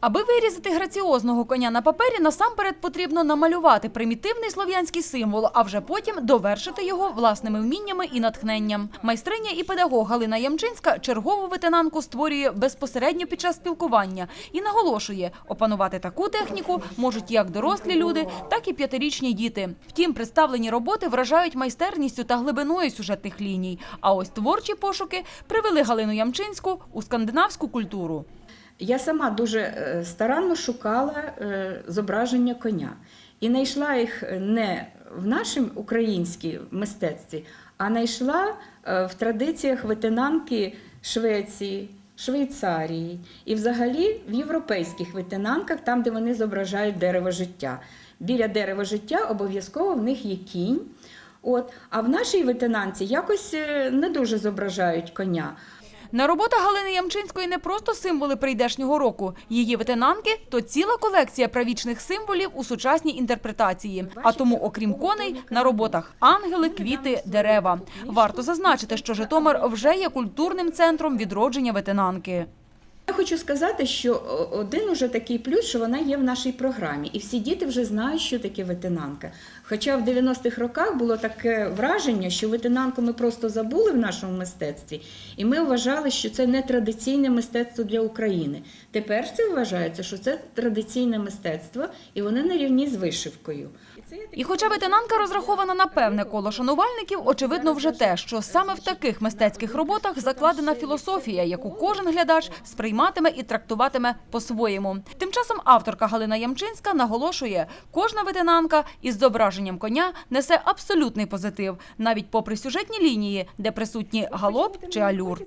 Аби вирізати граціозного коня на папері, насамперед потрібно намалювати примітивний слов'янський символ, а вже потім довершити його власними вміннями і натхненням. Майстриня і педагог Галина Ямчинська чергову ветенанку створює безпосередньо під час спілкування і наголошує, опанувати таку техніку можуть як дорослі люди, так і п'ятирічні діти. Втім, представлені роботи вражають майстерністю та глибиною сюжетних ліній. А ось творчі пошуки привели Галину Ямчинську у скандинавську культуру. Я сама дуже е, старанно шукала е, зображення коня і знайшла їх не в нашому українській мистецтві, а знайшла е, в традиціях ветенанки Швеції, Швейцарії і взагалі в європейських ветенанках, там, де вони зображають дерево життя. Біля дерева життя обов'язково в них є кінь. От, а в нашій ветенанці якось е, не дуже зображають коня. На роботах Галини Ямчинської не просто символи прийдешнього року. Її ветенанки то ціла колекція правічних символів у сучасній інтерпретації. А тому, окрім коней, на роботах ангели, квіти, дерева. Варто зазначити, що Житомир вже є культурним центром відродження ветенанки. Я хочу сказати, що один уже такий плюс, що вона є в нашій програмі, і всі діти вже знають, що таке ветенанка. Хоча в 90-х роках було таке враження, що ветенанку ми просто забули в нашому мистецтві, і ми вважали, що це не традиційне мистецтво для України. Тепер це вважається, що це традиційне мистецтво, і вони на рівні з вишивкою. І хоча ветенанка розрахована на певне коло шанувальників, очевидно вже те, що саме в таких мистецьких роботах закладена філософія, яку кожен глядач сприйматиме і трактуватиме по-своєму. Тим часом авторка Галина Ямчинська наголошує, кожна ветенанка із зображенням коня несе абсолютний позитив, навіть попри сюжетні лінії, де присутні галоп чи алюр.